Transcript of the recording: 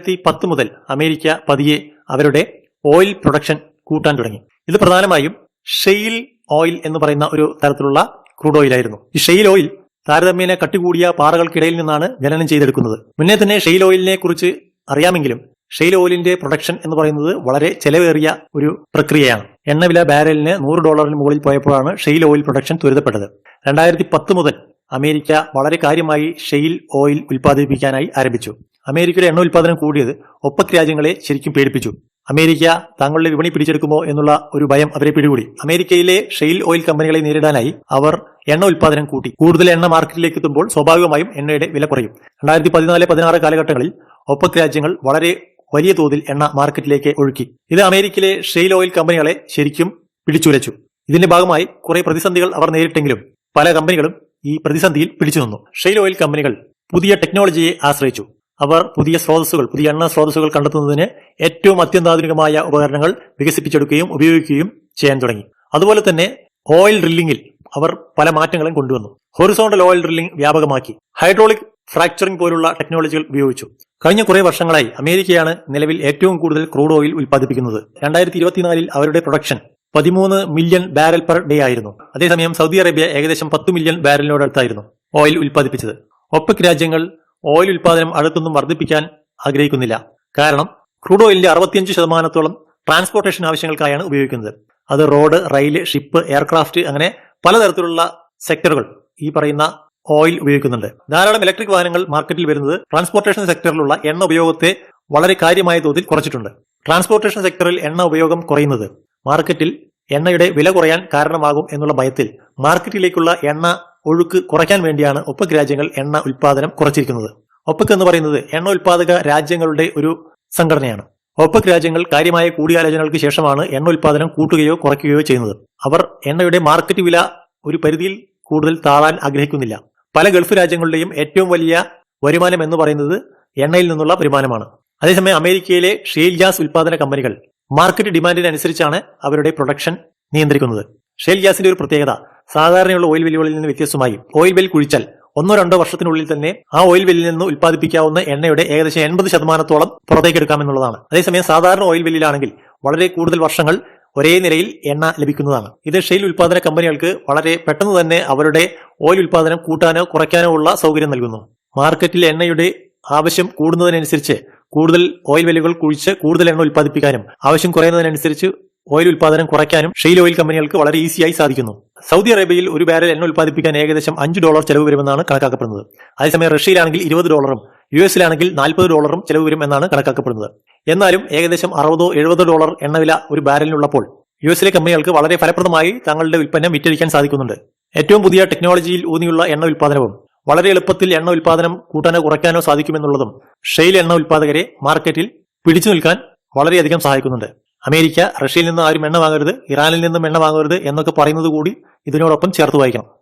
രണ്ടായിരത്തി പത്ത് മുതൽ അമേരിക്ക പതിയെ അവരുടെ ഓയിൽ പ്രൊഡക്ഷൻ കൂട്ടാൻ തുടങ്ങി. ഇത് പ്രധാനമായും ഷെയിൽ ഓയിൽ എന്ന് പറയുന്ന ഒരു തരത്തിലുള്ള ക്രൂഡ് ഓയിലായിരുന്നു ഈ ഷെയിൽ ഓയിൽ താരതമ്യേന കട്ടികൂടിയ പാറകൾക്കിടയിൽ നിന്നാണ് ജനനം ചെയ്തെടുക്കുന്നത്. മുന്നേ തന്നെ ഷെയിൽ ഓയിലിനെ കുറിച്ച് അറിയാമെങ്കിലും ഷെയിൽ ഓയിലിന്റെ പ്രൊഡക്ഷൻ എന്ന് പറയുന്നത് വളരെ ചെലവേറിയ ഒരു പ്രക്രിയയാണ്. എണ്ണവില ബാരലിന് നൂറ് ഡോളറിന് മുകളിൽ പോയപ്പോഴാണ് ഷെയിൽ ഓയിൽ പ്രൊഡക്ഷൻ ത്വരിതപ്പെട്ടത്. രണ്ടായിരത്തി പത്ത് മുതൽ അമേരിക്ക വളരെ കാര്യമായി ഷെയിൽ ഓയിൽ ഉൽപ്പാദിപ്പിക്കാനായി ആരംഭിച്ചു. അമേരിക്കയുടെ എണ്ണ ഉൽപ്പാദനം കൂടിയത് ഒപ്പക് രാജ്യങ്ങളെ ശരിക്കും പേടിപ്പിച്ചു. അമേരിക്ക തങ്ങളുടെ വിപണി പിടിച്ചെടുക്കുമോ എന്നുള്ള ഒരു ഭയം അവരെ പിടികൂടി. അമേരിക്കയിലെ ഷെയിൽ ഓയിൽ കമ്പനികളെ നേരിടാനായി അവർ എണ്ണ ഉൽപ്പാദനം കൂട്ടി. കൂടുതൽ എണ്ണ മാർക്കറ്റിലേക്ക് എത്തുമ്പോൾ സ്വാഭാവികമായും എണ്ണയുടെ വില കുറയും. രണ്ടായിരത്തി പതിനാല് പതിനാറ് കാലഘട്ടങ്ങളിൽ ഒപ്പക് രാജ്യങ്ങൾ വളരെ വലിയ തോതിൽ എണ്ണ മാർക്കറ്റിലേക്ക് ഒഴുക്കി. ഇത് അമേരിക്കയിലെ ഷെയിൽ ഓയിൽ കമ്പനികളെ ശരിക്കും പിടിച്ചുലച്ചു ഇതിന്റെ ഭാഗമായി കുറെ പ്രതിസന്ധികൾ അവർ നേരിട്ടെങ്കിലും പല കമ്പനികളും ഈ പ്രതിസന്ധിയിൽ പിടിച്ചു നിന്നു ഷെയിൽ ഓയിൽ കമ്പനികൾ പുതിയ ടെക്നോളജിയെ ആശ്രയിച്ചു. അവർ പുതിയ സ്രോതസ്സുകൾ പുതിയ എണ്ണ സ്രോതസ്സുകൾ കണ്ടെത്തുന്നതിന് ഏറ്റവും അത്യന്താധുനികമായ ഉപകരണങ്ങൾ വികസിപ്പിച്ചെടുക്കുകയും ഉപയോഗിക്കുകയും ചെയ്യാൻ തുടങ്ങി. അതുപോലെ തന്നെ ഓയിൽ ഡ്രില്ലിംഗിൽ അവർ പല മാറ്റങ്ങളും കൊണ്ടുവന്നു. ഹൊറിസോണ്ടൽ ഓയിൽ ഡ്രില്ലിംഗ് വ്യാപകമാക്കി. ഹൈഡ്രോളിക് ഫ്രാക്ചറിംഗ് പോലുള്ള ടെക്നോളജികൾ ഉപയോഗിച്ചു. കഴിഞ്ഞ കുറേ വർഷങ്ങളായി അമേരിക്കയാണ് നിലവിൽ ഏറ്റവും കൂടുതൽ ക്രൂഡ് ഓയിൽ ഉൽപ്പാദിപ്പിക്കുന്നത്. രണ്ടായിരത്തി ഇരുപത്തിനാലിൽ അവരുടെ പ്രൊഡക്ഷൻ പതിമൂന്ന് മില്യൺ ബാരൽ പെർ ഡേ ആയിരുന്നു. അതേസമയം സൗദി അറേബ്യ ഏകദേശം പത്ത് മില്യൺ ബാരലിനോടടുത്തായിരുന്നു ഓയിൽ ഉൽപ്പാദിപ്പിച്ചത്. ഒപ്പക് രാജ്യങ്ങൾ ഓയിൽ ഉൽപ്പാദനം അടുത്തൊന്നും വർദ്ധിപ്പിക്കാൻ ആഗ്രഹിക്കുന്നില്ല. കാരണം ക്രൂഡ് ഓയിലിന്റെ അറുപത്തിയഞ്ച് ശതമാനത്തോളം ട്രാൻസ്പോർട്ടേഷൻ ആവശ്യങ്ങൾക്കായാണ് ഉപയോഗിക്കുന്നത്. അത് റോഡ് റെയിൽ ഷിപ്പ് എയർക്രാഫ്റ്റ് അങ്ങനെ പലതരത്തിലുള്ള സെക്ടറുകൾ ഈ പറയുന്ന ഓയിൽ ഉപയോഗിക്കുന്നുണ്ട്. ധാരാളം ഇലക്ട്രിക് വാഹനങ്ങൾ മാർക്കറ്റിൽ വരുന്നത് ട്രാൻസ്പോർട്ടേഷൻ സെക്ടറിലുള്ള എണ്ണ ഉപയോഗത്തെ വളരെ കാര്യമായ തോതിൽ കുറച്ചിട്ടുണ്ട്. ട്രാൻസ്പോർട്ടേഷൻ സെക്ടറിൽ എണ്ണ ഉപയോഗം കുറയുന്നത് മാർക്കറ്റിൽ എണ്ണയുടെ വില കുറയാൻ കാരണമാകും എന്നുള്ള ഭയത്തിൽ മാർക്കറ്റിലേക്കുള്ള എണ്ണ ഒഴുക്ക് കുറയ്ക്കാൻ വേണ്ടിയാണ് ഒപ്പക് രാജ്യങ്ങൾ എണ്ണ ഉൽപാദനം കുറച്ചിരിക്കുന്നത്. ഒപ്പക് എന്ന് പറയുന്നത് എണ്ണ ഉൽപാദക രാജ്യങ്ങളുടെ ഒരു സംഘടനയാണ്. ഒപ്പക് രാജ്യങ്ങൾ കാര്യമായ കൂടിയാലോചനകൾക്ക് ശേഷമാണ് എണ്ണ ഉൽപാദനം കൂട്ടുകയോ കുറയ്ക്കുകയോ ചെയ്യുന്നത്. അവർ എണ്ണയുടെ മാർക്കറ്റ് വില ഒരു പരിധിയിൽ കൂടുതൽ താഴാൻ ആഗ്രഹിക്കുന്നില്ല. പല ഗൾഫ് രാജ്യങ്ങളുടെയും ഏറ്റവും വലിയ വരുമാനം എന്ന് പറയുന്നത് എണ്ണയിൽ നിന്നുള്ള വരുമാനമാണ്. അതേസമയം അമേരിക്കയിലെ ഷെയിൽ ഗ്യാസ് ഉൽപാദന കമ്പനികൾ മാർക്കറ്റ് ഡിമാൻഡിനനുസരിച്ചാണ് അവരുടെ പ്രൊഡക്ഷൻ നിയന്ത്രിക്കുന്നത്. ഷെയിൽ ഗ്യാസിന്റെ ഒരു പ്രത്യേകത സാധാരണയുള്ള ഓയിൽ വെല്ലുകളിൽ നിന്ന് വ്യത്യസ്തമായി. ഓയിൽ വെൽ കുഴിച്ചാൽ ഒന്നോ രണ്ടോ വർഷത്തിനുള്ളിൽ തന്നെ ആ ഓയിൽ വെല്ലിൽ നിന്ന് ഉൽപ്പാദിപ്പിക്കാവുന്ന എണ്ണയുടെ ഏകദേശം എൺപത് ശതമാനത്തോളം പുറത്തേക്ക് എടുക്കാമെന്നുള്ളതാണ്. അതേസമയം സാധാരണ ഓയിൽ വെല്ലിലാണെങ്കിൽ വളരെ കൂടുതൽ വർഷങ്ങൾ ഒരേ നിലയിൽ എണ്ണ ലഭിക്കുന്നതാണ്. ഇത് ഷെയിൽ ഉൽപാദന കമ്പനികൾക്ക് വളരെ പെട്ടെന്ന് തന്നെ അവരുടെ ഓയിൽ ഉൽപാദനം കൂട്ടാനോ കുറയ്ക്കാനോ ഉള്ള സൗകര്യം നൽകുന്നു. മാർക്കറ്റിൽ എണ്ണയുടെ ആവശ്യം കൂടുന്നതിനനുസരിച്ച് കൂടുതൽ ഓയിൽ വെല്ലുകൾ കുഴിച്ച് കൂടുതൽ എണ്ണ ഉൽപ്പാദിപ്പിക്കാനും ആവശ്യം കുറയുന്നതിനനുസരിച്ച് ഓയിൽ ഉൽപാദനം കുറയ്ക്കാനും ഷെയിൽ ഓയിൽ കമ്പനികൾക്ക് വളരെ ഈസിയായി സാധിക്കുന്നു. സൗദി അറേബ്യയിൽ ഒരു ബാരൽ എണ്ണ ഉൽപ്പാദിപ്പിക്കാൻ ഏകദേശം അഞ്ച് ഡോളർ ചെലവ് വരുമെന്നാണ് കണക്കാക്കപ്പെടുന്നത്. അതേസമയം റഷ്യയിലാണെങ്കിൽ ഇരുപത് ഡോളറും യു എസിലാണെങ്കിൽ നാൽപ്പത് ഡോളറും ചെലവ് വരും എന്നാണ് കണക്കാക്കപ്പെടുന്നത്. എന്നാലും ഏകദേശം അറുപതോ എഴുപതോ ഡോളർ എണ്ണവില ഒരു ബാരലിനുള്ളപ്പോൾ യു എസിലെ കമ്പനികൾക്ക് വളരെ ഫലപ്രദമായി തങ്ങളുടെ ഉൽപ്പന്നം വിറ്റഴിക്കാൻ സാധിക്കുന്നുണ്ട്. ഏറ്റവും പുതിയ ടെക്നോളജിയിൽ ഊന്നിയുള്ള എണ്ണ ഉൽപ്പാദനവും വളരെ എളുപ്പത്തിൽ എണ്ണ ഉൽപ്പാദനം കൂട്ടാനോ കുറയ്ക്കാനോ സാധിക്കുമെന്നുള്ളതും ഷെയിൽ എണ്ണ ഉൽപ്പാദകരെ മാർക്കറ്റിൽ പിടിച്ചു നിൽക്കാൻ വളരെയധികം സഹായിക്കുന്നുണ്ട്. അമേരിക്ക റഷ്യയിൽ നിന്ന് ആരും എണ്ണ വാങ്ങരുത് ഇറാനിൽ നിന്നും എണ്ണ വാങ്ങരുത് എന്നൊക്കെ പറയുന്നത് കൂടി ഇതിനോടൊപ്പം ചേർത്ത് വായിക്കണം.